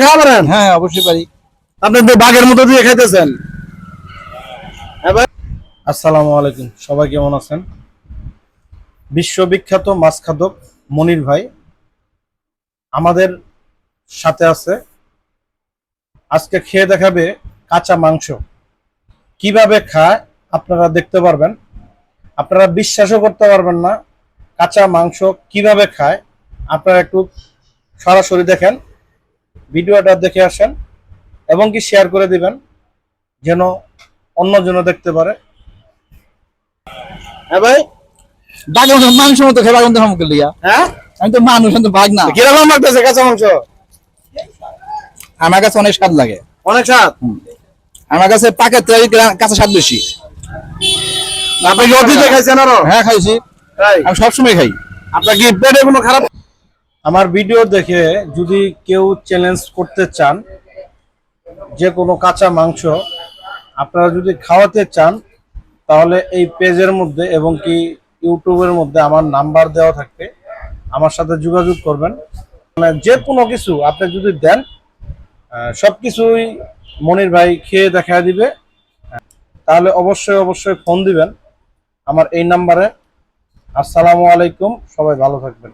খাওয়া পারেন? হ্যাঁ অবশ্যই পারি। আপনি তো বাঘের মতো দিয়ে খাইতেছেন। হ্যাঁ আসসালামু আলাইকুম। সবাই কেমন আছেন? বিশ্ববিখ্যাত মাছ খাদক মনির ভাই আমাদের সাথে আছে। আজকে খেয়ে দেখাবে কাঁচা মাংস। কীভাবে খায় আপনারা দেখতে পারবেন। আপনারা বিশ্বাসও করতে পারবেন না কাঁচা মাংস কীভাবে খায়। আপনারা একটু সরাসরি দেখেন। ভিডিওটা দেখে আসেন এবং কি শেয়ার করে দিবেন যেন অন্য অন্যজন দেখতে পারে। হ্যাঁ ভাই? মাংস মতো খেয়ে লিয়া? হ্যাঁ? আমি তো মানুষ আমি তো বাঘ না। কীরকম লাগতেছে কাঁচা মাংস? আমার কাছে অনেক স্বাদ লাগে। অনেক স্বাদ? আমার কাছে পাকের থেকে কাঁচা স্বাদ বেশি। আপনি খাইছেন আরও? হ্যাঁ খাইছি। তাই? আমি সবসময় খাই। আপনার কি পেটে কোনো খারাপ আমার ভিডিও দেখে যদি কেউ চ্যালেঞ্জ করতে চান যে কোনো কাঁচা মাংস, আপনারা যদি খাওয়াতে চান, তাহলে এই পেজের মধ্যে এবং কি ইউটিউবের মধ্যে আমার নাম্বার দেওয়া থাকবে। আমার সাথে যোগাযোগ করবেন। মানে যে কোনো কিছু আপনি যদি দেন সব কিছুই মনির ভাই খেয়ে দেখা দিবে। তাহলে অবশ্যই অবশ্যই ফোন দিবেন আমার এই নাম্বারে। আসসালামু আলাইকুম, সবাই ভালো থাকবেন।